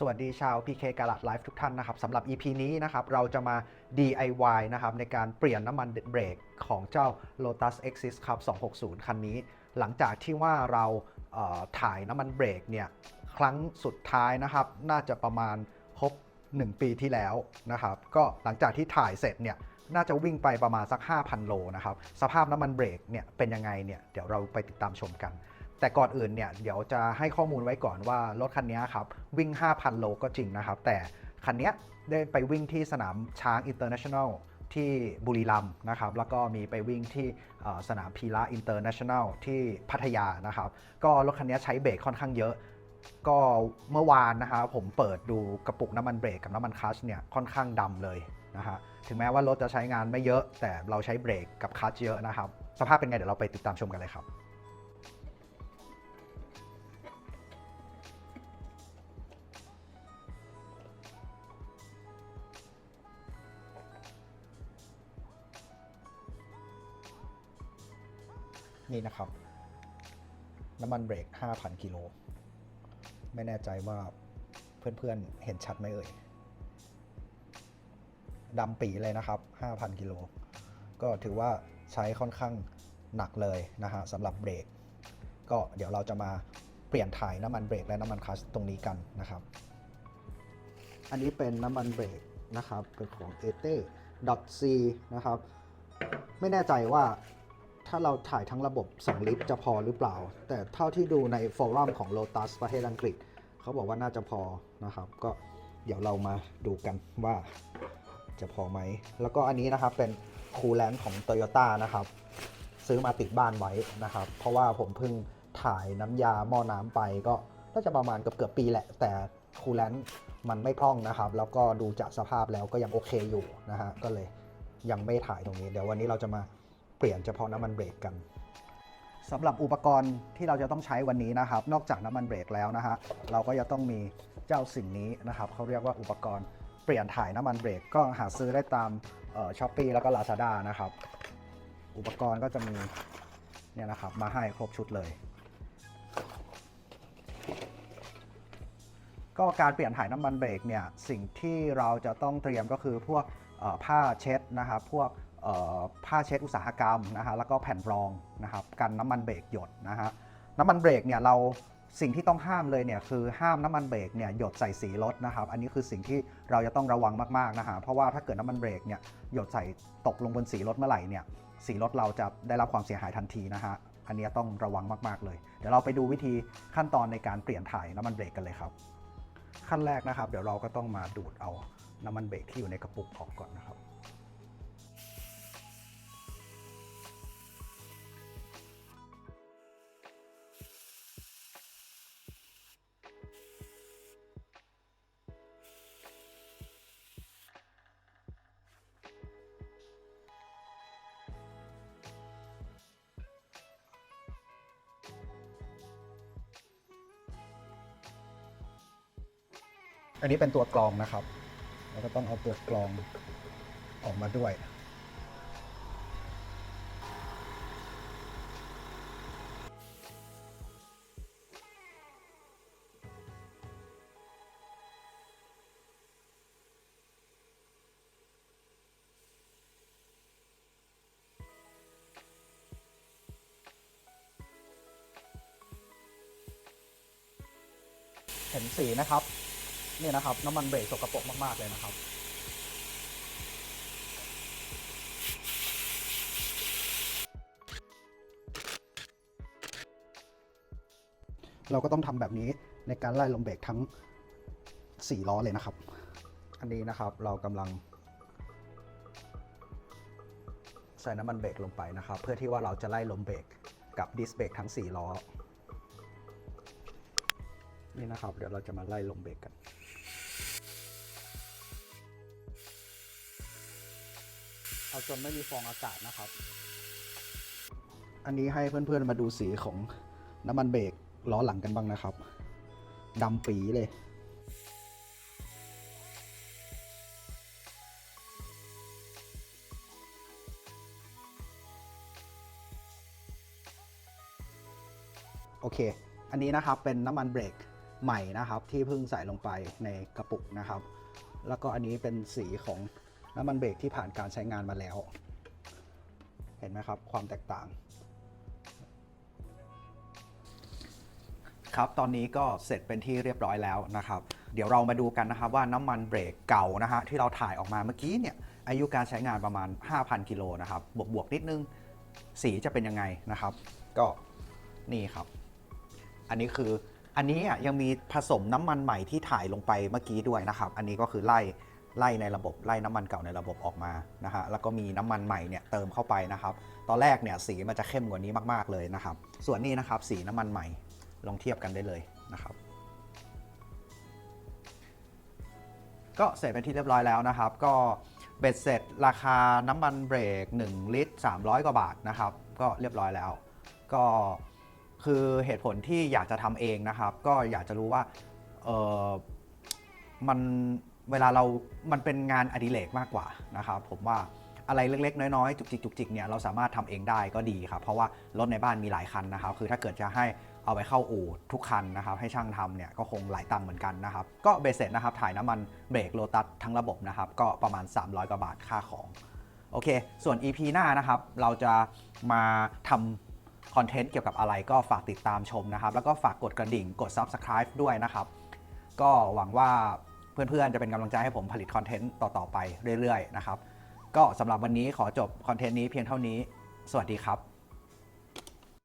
สวัสดีชาว PK กาลัดไลฟ์ทุกท่านนะครับสำหรับ EP นี้นะครับเราจะมา DIY นะครับในการเปลี่ยนน้ำมันเบรกของเจ้า Lotus Exis ครับ260 คันนี้ หลังจากที่ว่าเราเถ่ายน้ำมันเบรกเนี่ยครั้งสุดท้ายนะครับน่าจะประมาณครบ 1 ปีที่แล้วนะครับก็หลังจากที่ถ่ายเสร็จเนี่ยน่าจะวิ่งไปประมาณสัก 5,000 โลนะครับสภาพน้ำมันเบรกเนี่ยเป็นยังไงเนี่ยเดี๋ยวเราไปติดตามชมกัน แต่ก่อนอื่นเนี่ยเดี๋ยวจะให้ข้อมูลไว้ก่อนว่ารถคันนี้ครับวิ่ง 5,000 โลก็จริงนะครับ แต่คันนี้ได้ไปวิ่งที่สนามช้างอินเตอร์เนชั่นแนลที่บุรีรัมย์นะครับ แล้วก็มีไปวิ่งที่สนามพีระอินเตอร์เนชั่นแนลที่พัทยานะครับ ก็รถคันนี้ใช้เบรกค่อนข้างเยอะ ก็เมื่อวานนะครับผมเปิดดูกระปุกน้ำมันเบรกกับน้ำมันคัชเนี่ยค่อนข้างดำเลยนะฮะถึงแม้ว่ารถจะใช้งานไม่เยอะ แต่เราใช้เบรกกับคัชเยอะนะครับ สภาพเป็นไงเดี๋ยวเราไปติดตามชมกันเลยครับ นี่นะครับ น้ำมันเบรก 5,000 กิโล ไม่แน่ใจว่าเพื่อนๆ เห็นชัดไหมเอ่ยดำปีเลยนะครับ 5,000 กิโล ก็ถือว่าใช้ค่อนข้างหนักเลยนะฮะสำหรับเบรก ก็เดี๋ยวเราจะมาเปลี่ยนถ่ายน้ำมันเบรกและน้ำมันคลัตชตรงนี้กันนะครับ อันนี้เป็นน้ำมันเบรกนะครับ เป็นของ a t e c นะครับ ไม่แน่ใจว่า ถ้าเราถ่ายทั้งระบบ 2 ลิตรจะพอหรือเปล่า แต่เท่าที่ดูในฟอรัมของ Lotus ประเทศอังกฤษ เขาบอกว่าน่าจะพอนะครับ ก็เดี๋ยวเรามาดูกันว่าจะพอไหม แล้วก็อันนี้นะครับเป็นคูลแลนต์ของ Toyota นะครับ ซื้อมาติดบ้านไว้นะครับ เพราะว่าผมเพิ่งถ่ายน้ำยาหม้อน้ำไปก็น่าจะประมาณเกือบเกือบปีแหละ แต่คูลแลนต์มันไม่พร่องนะครับ แล้วก็ดูจากสภาพแล้วก็ยังโอเคอยู่นะฮะ ก็เลยยังไม่ถ่ายตรงนี้ เดี๋ยววันนี้เราจะมา เปลี่ยนเฉพาะน้ำมันเบรกกันสำหรับอุปกรณ์ที่เราจะต้องใช้วันนี้นะครับ นอกจากน้ำมันเบรกแล้วนะฮะเราก็จะต้องมีเจ้าสิ่งนี้นะครับเขาเรียกว่าอุปกรณ์เปลี่ยนถ่ายน้ำมันเบรกก็หาซื้อได้ตามช้อปปี้แล้วก็ Lazada นะครับ อุปกรณ์ก็จะมีเนี่ยนะครับมาให้ครบชุดเลย ก็การเปลี่ยนถ่ายน้ำมันเบรกเนี่ยสิ่งที่เราจะต้องเตรียมก็คือพวกผ้าเช็ดนะครับ พวก ผ้าเช็ดอุตสาหกรรมนะฮะแล้วก็แผ่นรองนะครับกันน้ำมันเบรกหยดนะฮะน้ำมันเบรกเนี่ยเราสิ่งที่ต้องห้ามเลยเนี่ยคือห้ามน้ำมันเบรกเนี่ยหยดใส่สีรถนะครับอันนี้คือสิ่งที่เราจะต้องระวังมากๆนะฮะเพราะว่าถ้าเกิดน้ำมันเบรกเนี่ยหยดใส่ตกลงบนสีรถเมื่อไหร่เนี่ยสีรถเราจะได้รับความเสียหายทันทีนะฮะอันนี้ต้องระวังมากๆเลย เดี๋ยวเราไปดูวิธีขั้นตอนในการเปลี่ยนถ่ายน้ำมันเบรกกันเลยครับ ขั้นแรกนะครับ เดี๋ยวเราก็ต้องมาดูดเอาน้ำมันเบรกที่อยู่ในกระปุกออกก่อนนะครับ อันนี้เป็นตัวกรองนะครับ แล้วก็ต้องเอาตัวกรองออกมาด้วย เห็นสีนะครับ นี่นะครับ น้ำมันเบรกสกปรกมากๆเลยนะครับ เราก็ต้องทำแบบนี้ในการไล่ลมเบรกทั้ง 4 ล้อเลยนะครับ อันนี้นะครับเรากำลัง ใส่น้ำมันเบรกลงไปนะครับ เพื่อที่ว่าเราจะไล่ลมเบรกกับดิสเบรกทั้ง 4 ล้อ นี่นะครับ เดี๋ยวเราจะมาไล่ลมเบรกกัน เอาจนไม่มีฟองอากาศนะครับ อันนี้ให้เพื่อนๆมาดูสีของน้ำมันเบรกล้อหลังกันบ้างนะครับดำปีเลยโอเค อันนี้นะครับเป็นน้ำมันเบรก ใหม่นะครับ ที่เพิ่งใส่ลงไปในกระปุกนะครับ แล้วก็อันนี้เป็นสีของน้ำมันเบรกที่ผ่านการใช้งานมาแล้ว เห็นไหมครับ ความแตกต่าง ครับตอนนี้ก็เสร็จเป็นที่เรียบร้อยแล้วนะครับ เดี๋ยวเรามาดูกันนะครับว่าน้ำมันเบรกเก่านะฮะที่เราถ่ายออกมาเมื่อกี้เนี่ยอายุการใช้งานประมาณ 5,000 กิโลนะครับ บวกบวกนิดนึง สีจะเป็นยังไงนะครับ ก็นี่ครับ อันนี้คือ อันนี้ยังมีผสมน้ำมันใหม่ที่ถ่ายลงไปเมื่อกี้ด้วยนะครับ อันนี้ก็คือไล่ไล่ในระบบไล่น้ำมันเก่าในระบบออกมานะฮะแล้วก็มีน้ำมันใหม่เนี่ยเติมเข้าไปนะครับ ตอนแรกเนี่ยสีมันจะเข้มกว่านี้มากๆเลยนะครับ ส่วนนี้นะครับสีน้ำมันใหม่ลองเทียบกันได้เลยนะครับ ก็เสร็จเป็นที่เรียบร้อยแล้วนะครับ ก็เบ็ดเสร็จราคาน้ำมันเบรก 1 ลิตร 300 กว่าบาทนะครับ ก็เรียบร้อยแล้ว ก็ คือเหตุผลที่อยากจะทำเองนะครับ ก็อยากจะรู้ว่าเออมันเวลาเรา มันเป็นงานอดิเรกมากกว่านะครับ ผมว่าอะไรเล็ก ๆ น้อยๆจุกจิกจุกจิกเนี่ยเราสามารถทำเองได้ก็ดีครับ เพราะว่ารถในบ้านมีหลายคันนะครับ คือถ้าเกิดจะให้เอาไปเข้าอู่ทุกคันนะครับ ให้ช่างทำเนี่ยก็คงหลายตังค์เหมือนกันนะครับ ก็เบสเสร็จนะครับ ถ่ายน้ำมันเบรกโลตัสทั้งระบบนะครับ ก็ประมาณ 300 กว่าบาทค่าของ โอเค ส่วน EP หน้านะครับ เราจะมาทำ คอนเทนต์เกี่ยวกับอะไรก็ฝากติดตามชมนะครับ แล้วก็ฝากกดกระดิ่งกด Subscribe ด้วยนะครับ ก็หวังว่าเพื่อนๆ จะเป็นกำลังใจให้ผมผลิตคอนเทนต์ต่อ ๆ ไปเรื่อย ๆ นะครับ ก็สำหรับวันนี้ขอจบคอนเทนต์นี้เพียงเท่านี้ สวัสดีครับ